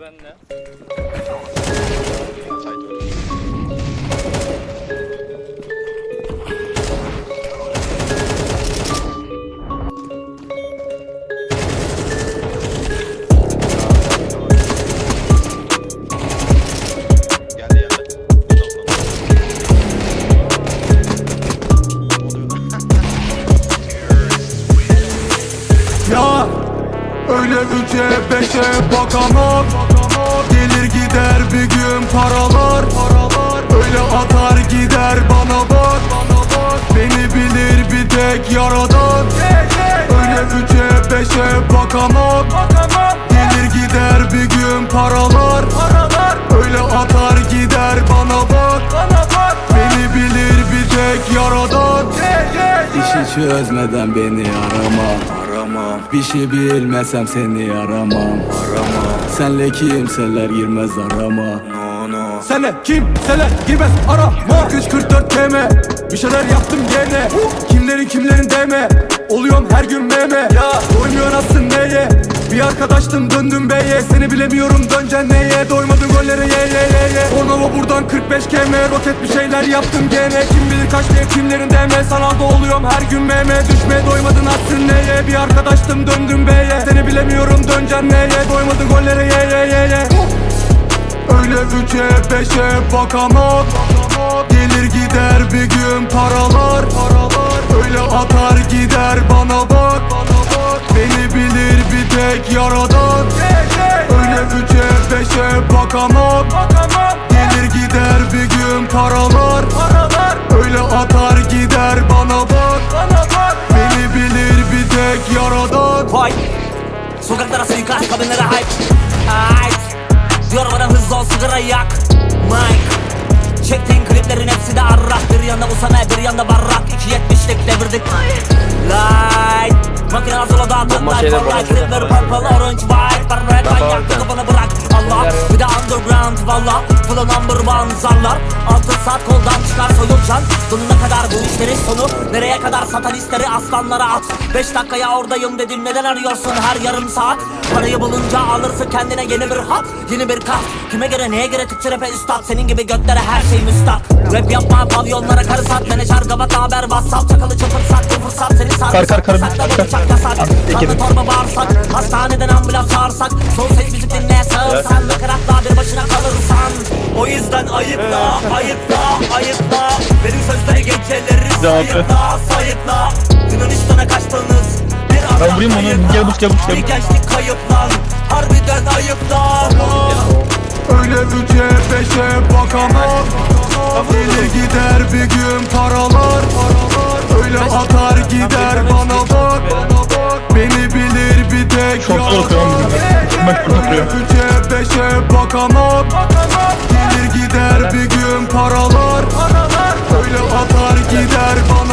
benle. Geldi öyle üçe beşe bakamam. Gelir gider bir gün paralar. Öyle atar gider bana bak. Beni bilir bir tek yaradan. Öyle üçe beşe bakamam. Gelir gider bir gün paralar. Öyle atar gider bana bak. Beni bilir bir tek yaradan. İşi çözmeden beni aramam Aramam Bir şey bilmesem seni aramam Aramam. Senle kimseler girmez arama. No no. Senle kimseler girmez arama. 344 TM Bir şeyler yaptım gene. Kimlerin kimlerin deme. Oluyorum her gün meme. Ya doymuyor nasılsın neye Bir arkadaştım döndüm beye Seni bilemiyorum döneceksin neye Doymadın gollere ye ye ye ye. Ornova buradan 45 km Roket bir şeyler yaptım gene. Kim bilir kaç diye kimlerin deme Sanalda oluyorum her gün meme Düşmeye doymadın atsın neye Bir arkadaştım döndüm beye Seni bilemiyorum döneceksin neye Doymadın gollere ye ye ye ye. Öyle üçe beşe bakamam Sokaklara suikast kabinlere hype. Ait Diyor bana hızlı ol sigara yak. Mike. Çektiğin kliplerin hepsi de arrak. Bir yanda Usame bir yanda barrak. 2.70'lik devirdik Light. Makine hazırla dağıtın Light. for light Silver purple orange white Ben red ben yaktı kafanı bırak. Allah Bir de underground. Valla Full number one zarlar Altın saat koldan çıkar soyulcan Sonuna kadar bu işlerin sonu. Nereye kadar satanistleri aslanlara at. 5 dakikaya oradayım dedim. Neden arıyorsun her yarım saat? Parayı bulunca alırsın kendine yeni bir hat. Yeni bir kat Kime göre neye göre Türkçe rap'e üstad? Senin gibi götlere her şey müstah Rap yapma pavyonlara karı sat Menajer gavat haber WhatsApp. Çakalı çapır sat Bu fırsat seni sardı Kar, kar, kar, Sakla kar. bıçak yasak Kanlı torba bağırsak. Hastaneden ambulans çağırsak. Son ses müzik dinle sağırsan Yüzden ayıpla Ayıpla Ayıpla. Benim sözleri geceleri sayıkla Sayıkla Yunanistan'a kaçtınız Bir adam Ben vurayım onu. Gel bus, gel bus, gel Bir gençlik kayıp lan Harbiden ayıp lan Öyle üçe beşe bakamam. Gelir gider bir gün paralar. Öyle atar gider bana bak. Beni bilir bir tek Çok zor okuyorum. Bak, Öyle okuyor. üçe beşe bakamam Tüm paralar, paralar Öyle atar gider bana.